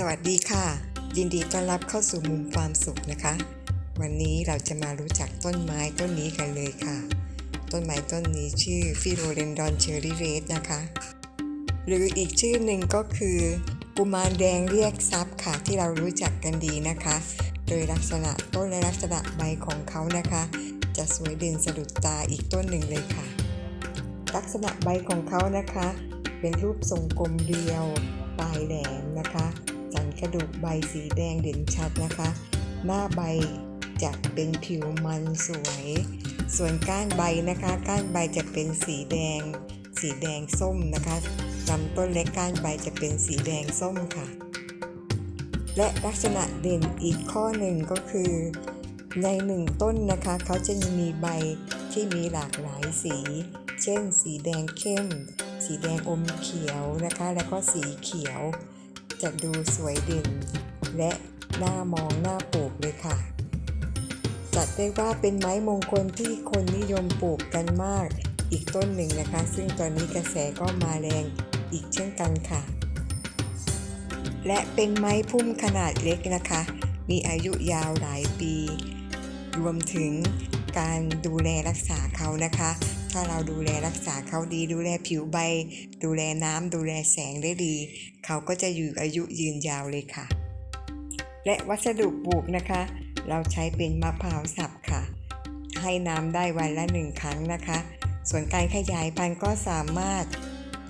สวัสดีค่ะ ยินดีต้อนรับเข้าสู่มุมความสุขนะคะ วันนี้เราจะมารู้จักต้นไม้ต้นนี้กันเลยค่ะ ต้นไม้ต้นนี้ชื่อฟิโลเรนดอนเชอรี่เรสนะคะ หรืออีกชื่อหนึ่งก็คือกุมารแดงเรียกทรัพย์ค่ะ ที่เรารู้จักกันดีนะคะ โดยลักษณะต้นและลักษณะใบของเขานะคะ จะสวยเด่นสะดุดตาอีกต้นหนึ่งเลยค่ะ ลักษณะใบของเขานะคะ เป็นรูปทรงกลมเรียวปลายแหลมนะคะ สันกระดูกใบสีแดงเด่นชัดนะคะ หน้าใบจะเป็นผิวมันสวย ส่วนก้านใบนะคะ ก้านใบจะเป็นสีแดง สีแดงส้มนะคะลำต้นและก้านใบจะเป็นสีแดงส้มค่ะ และลักษณะเด่นอีกข้อหนึ่งก็คือ ในหนึ่งต้นนะคะ เขาจะมีใบที่มีหลากหลายสี เช่น สีแดงเข้ม สีแดงอมเขียวนะคะ แล้วก็สีเขียว จะดูสวยเด่น และน่ามองน่าปลูกเลยค่ะ จัดได้ว่าเป็นไม้มงคลที่คนนิยมปลูกกันมาก อีกต้นหนึ่งนะคะ ซึ่งตอนนี้กระแสก็มาแรงอีกเช่นกันค่ะ และเป็นไม้พุ่มขนาดเล็กนะคะ มีอายุยาวหลายปี รวมถึงการดูแลรักษาเขานะคะ ถ้าเราดูแลรักษาเขาดี ดูแลผิวใบ ดูแลน้ำดูแลแสงได้ดี เขาก็จะอยู่อายุยืนยาวเลยค่ะ และวัสดุปลูกนะคะ เราใช้เป็นมะพร้าวสับค่ะ ให้น้ำได้วันละหนึ่งครั้งนะคะ ส่วนการขยายพันธุ์ก็สามารถ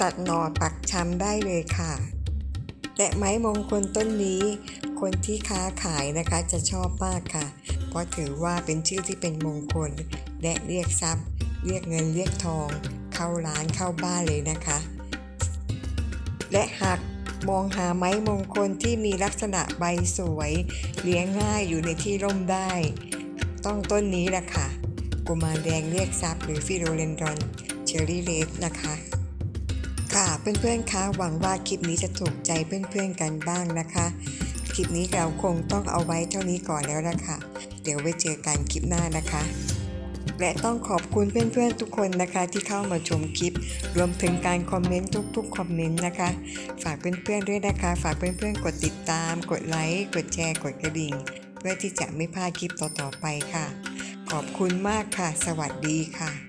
ตัดหน่อปักชำได้เลยค่ะ และไม้มงคลต้นนี้ คนที่ค้าขายนะคะจะชอบมากค่ะ เพราะถือว่าเป็นชื่อที่เป็นมงคลและเรียกทรัพย์ เรียกเงินเรียกทอง เข้าร้านเข้าบ้านเลยนะคะ และหากมองหาไม้มงคลที่มีลักษณะใบสวย เลี้ยงง่ายอยู่ในที่ร่มได้ ต้องต้นนี้แหละค่ะกุมารแดงเรียกทรัพย์หรือฟิโรเลนดอนเชอรี่เลสนะคะ ค่ะเพื่อนๆคะหวังว่าคลิปนี้จะถูกใจเพื่อนๆกันบ้างนะคะ คลิปนี้เราคงต้องเอาไว้เท่านี้ก่อนแล้วละค่ะ เดี๋ยวไว้เจอกันคลิปหน้านะคะ และต้องขอบคุณเพื่อนๆทุกคนนะคะที่เข้ามาชมคลิป รวมถึงการคอมเมนต์ทุกๆคอมเมนต์นะคะ ฝากเพื่อนๆด้วยนะคะ ฝากเพื่อนๆกดติดตาม กดไลค์กดแชร์กดกระดิ่ง เพื่อที่จะไม่พลาดคลิปต่อๆไปค่ะ ขอบคุณมากค่ะ สวัสดีค่ะ